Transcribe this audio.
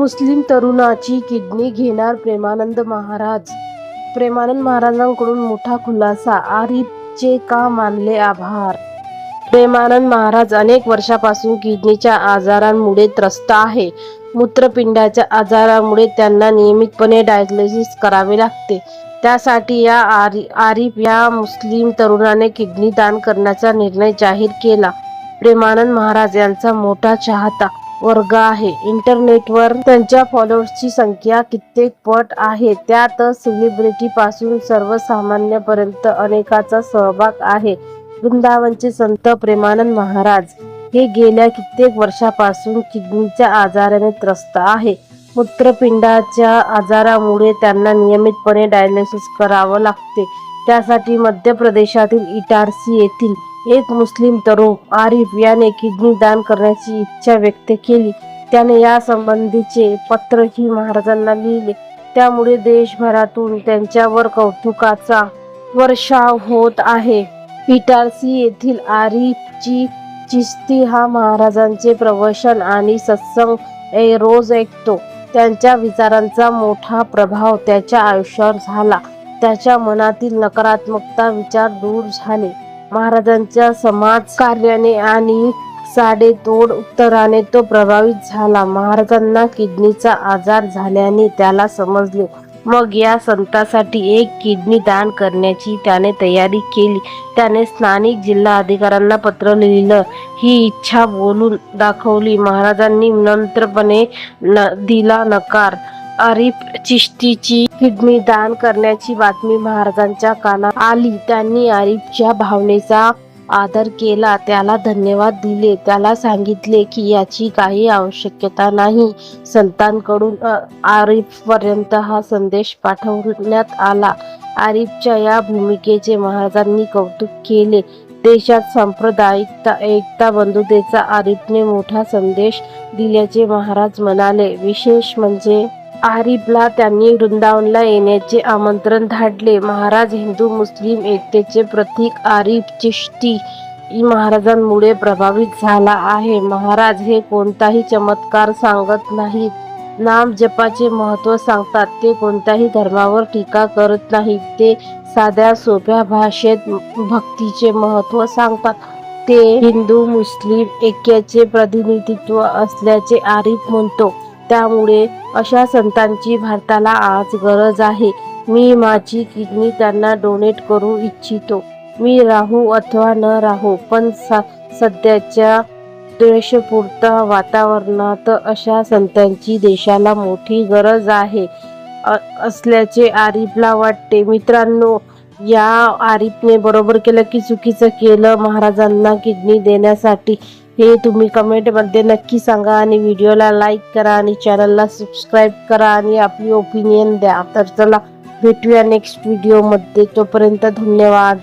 मुस्लिम तरुणाची किडनी घेणार प्रेमानंद महाराज. प्रेमानंद महाराजांकडून मोठा खुलासा आरिफचे का मानले आभार? प्रेमानंद महाराज अनेक वर्षापासून किडनीच्या आजारांमुळे त्रस्त आहे. मूत्रपिंडाच्या आजारामुळे त्यांना नियमितपणे डायग्नोसिस करावे लागते. त्यासाठी या आरि आरिफ या मुस्लिम तरुणाने किडनी दान करण्याचा निर्णय जाहीर केला. प्रेमानंद महाराज यांचा मोठा चाहता वर्ग आहे. इंटरनेटवर त्यांच्या फॉलोअर्सची संख्या कित्येक पट आहे. त्यात सेलिब्रिटी पासून सर्वसामान्यपर्यंत अनेकाचा सहभाग आहे. वृंदावनचे संत प्रेमानंद महाराज हे गेल्या कित्येक वर्षापासून किडनीच्या आजाराने त्रस्त आहे. मूत्रपिंडाच्या आजारामुळे त्यांना नियमितपणे डायलिसिस करावं लागते. त्यासाठी मध्य प्रदेशातील इटारसी येथील एक मुस्लिम तरुण आरिफ याने किडनी दान करण्याची इच्छा व्यक्त केली. त्याने या संबंधीचे पत्रही महाराजांना लिहिले. त्यामुळे देशभरातून त्यांच्यावर कौतुकाचा वर्षाव होत आहे. इटारसी येथील आरिफची चिस्ती हा महाराजांचे प्रवचन आणि सत्संग ए रोज ऐकतो. त्यांच्या विचारांचा मोठा प्रभाव त्याच्या आयुष्यावर झाला. त्याच्या मनातील नकारात्मकता विचार दूर झाले. महाराजांच्या समाज कार्याने आणि साडेतोड उत्तराने तो प्रभावित झाला. महाराजांना किडनीचा आजार झाल्याने त्याला समजले. मग या संतासाठी एक किडनी दान करण्याची त्याने तयारी केली. त्याने स्थानिक जिल्हा अधिकाऱ्यांना पत्र लिहिलं. ही इच्छा बोलून दाखवली. महाराजांनी नंतरपणे न दिला नकार. आरिफ चिश्तीची किडनी दान करण्याची बातमी महाराजांच्या कानात आली. त्यांनी आरिफच्या भावनेचा आदर केला. त्याला धन्यवाद दिले. त्याला सांगितले की याची काही आवश्यकता नाही. संतांकडून आरिफ पर्यंत हा संदेश पाठवण्यात आला. आरिफच्या या भूमिकेचे महाराजांनी कौतुक केले. देशात सांप्रदायिकता एकता बंधुतेचा आरिफने मोठा संदेश दिल्याचे महाराज म्हणाले. विशेष म्हणजे आरिफला त्यांनी वृंदावनला येण्याचे आमंत्रण धाडले. महाराज हिंदू मुस्लिम एकतेचे प्रतीक आरिफ चिश्ती महाराजांमुळे प्रभावित झाला आहे. महाराज हे कोणताही चमत्कार सांगत नाहीत. नाम जपाचे महत्त्व सांगतात. ते कोणत्याही धर्मावर टीका करत नाहीत. ते साध्या सोप्या भाषेत भक्तीचे महत्त्व सांगतात. ते हिंदू मुस्लिम ऐक्याचे प्रतिनिधित्व असल्याचे आरिफ म्हणतो. त्यामुळे अशा संतांची भारताला आज गरज आहे. मी माझी किडनी त्यांना डोनेट करू इच्छितो. मी राहू अथवा न राहू पण सध्याच्या द्वेषपूर्ण वातावरणात अशा संतांची देशाला मोठी गरज आहे. अ- असल्याचे आरिफला वाटते. मित्रांनो या आरिफने बरोबर केलं की चुकीचं केलं. महाराजांना किडनी देण्यासाठी हे तुम्ही कमेंटमध्ये नक्की सांगा आणि व्हिडिओला लाईक करा आणि चॅनलला सबस्क्राईब करा आणि आपली ओपिनियन द्या. तर चला भेटूया नेक्स्ट व्हिडिओमध्ये तोपर्यंत धन्यवाद.